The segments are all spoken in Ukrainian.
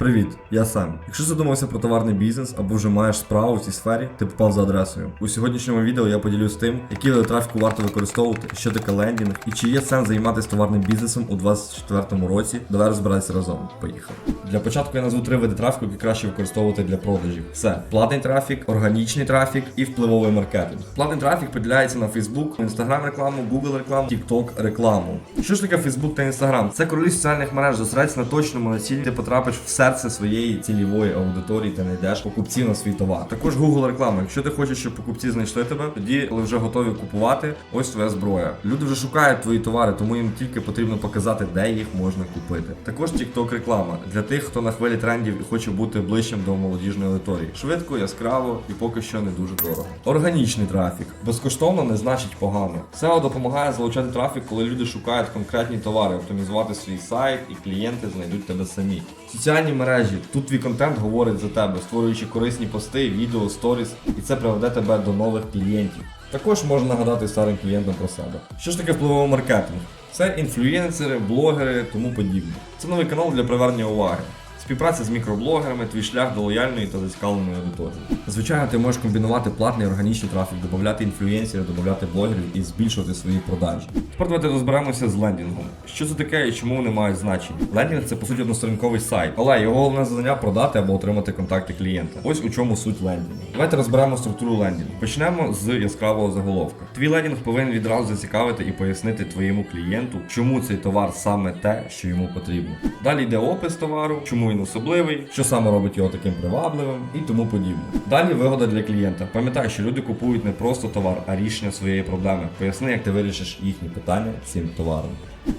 Привіт, я Сем. Якщо задумався про товарний бізнес або вже маєш справу в цій сфері, ти попав за адресою. У сьогоднішньому відео я поділюсь тим, які види трафіку варто використовувати, що таке лендінг і чи є сенс займатися товарним бізнесом у 2024 році. Давай розбиратися разом. Поїхали. Для початку я назву три види трафіку, які краще використовувати для продажів. Це платний трафік, органічний трафік і впливовий маркетинг. Платний трафік поділяється на Facebook, Instagram рекламу, Google рекламу, TikTok рекламу. Що ж таке Facebook та Instagram? Це королі соціальних мереж зосередься на точному націлі, ти потрапиш в серце своєї цільової аудиторії та знайдеш покупців на свій товар. Також Google реклама. Якщо ти хочеш, щоб покупці знайшли тебе, тоді коли вже готові купувати, ось твоя зброя. Люди вже шукають твої товари, тому їм тільки потрібно показати, де їх можна купити. Також TikTok реклама для тих, хто на хвилі трендів і хоче бути ближчим до молодіжної аудиторії. Швидко, яскраво і поки що не дуже дорого. Органічний трафік безкоштовно не значить погано. SEO допомагає залучати трафік, коли люди шукають конкретні товари, оптимізувати свій сайт і клієнти знайдуть тебе самі. Соціальні мережі тут твій контент говорить за тебе, створюючи корисні пости, відео, сторіс, і це приведе тебе до нових клієнтів. Також можна нагадати старим клієнтам про себе. Що ж таке впливовий маркетинг? Це інфлюєнсери, блогери, тому подібне. Це новий канал для привернення уваги. Співпраця з мікроблогерами, твій шлях до лояльної та зацікавленої аудиторії. Звичайно, ти можеш комбінувати платний органічний трафік, додати інфлюєнсерів, додати блогерів і збільшувати свої продажі. Тепер давайте розберемося з лендінгом. Що це таке і чому вони мають значення? Лендінг це по суті односторінковий сайт, але його головне завдання продати або отримати контакти клієнта. Ось у чому суть лендінгу. Давайте розберемо структуру лендінгу. Почнемо з яскравого заголовка. Твій лендінг повинен відразу зацікавити і пояснити твоєму клієнту, чому цей товар саме те, що йому потрібно. Далі йде опис товару, чому він особливий, що саме робить його таким привабливим і тому подібне. Далі вигода для клієнта. Пам'ятай, що люди купують не просто товар, а рішення своєї проблеми. Поясни, як ти вирішиш їхні питання цим товаром.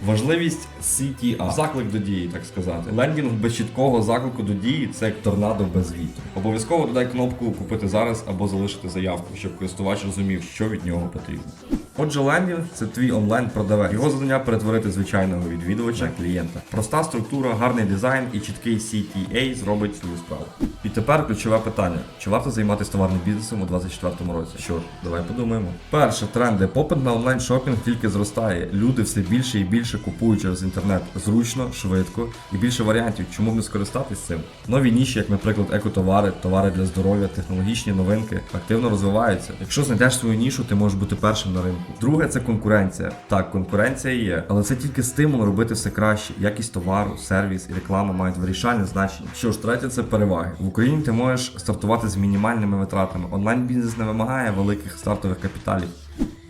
Важливість CTA – заклик до дії, так сказати. Лендінг без чіткого заклику до дії це як торнадо без вітру. Обов'язково додай кнопку Купити зараз або залишити заявку, щоб користувач розумів, що від нього потрібно. Отже, лендінг це твій онлайн-продавець. Його завдання перетворити звичайного відвідувача клієнта. Проста структура, гарний дизайн і чіткий CTA зробить свою справу. І тепер ключове питання: чи варто займатися товарним бізнесом у 2024 році? Що ж, давай подумаємо. Перше, тренди. Попит на онлайн шопінг тільки зростає. Люди все більше і більше купують через інтернет зручно, швидко і більше варіантів, чому б не скористатись цим. Нові ніші, як, наприклад, екотовари, товари для здоров'я, технологічні новинки, активно розвиваються. Якщо знайдеш свою нішу, ти можеш бути першим на ринку. Друге це конкуренція. Так, конкуренція є, але це тільки стимул робити все краще. Якість товару, сервіс і реклама мають вирішальне значення. Що ж, третє це переваги. В Україні ти можеш стартувати з мінімальними витратами. Онлайн бізнес не вимагає великих стартових капіталів.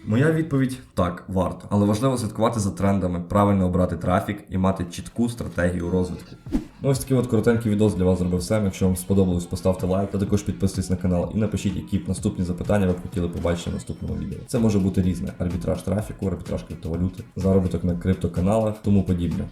Моя відповідь так, варто, але важливо слідкувати за трендами, правильно обрати трафік і мати чітку стратегію розвитку. Ну ось такий от коротенький відос для вас зробив Сем. Якщо вам сподобалось, поставте лайк та також підписуйтесь на канал і напишіть, які б наступні запитання ви б хотіли побачити в наступному відео. Це може бути різне: арбітраж трафіку, арбітраж криптовалюти, заробіток на криптоканалах, тому подібне.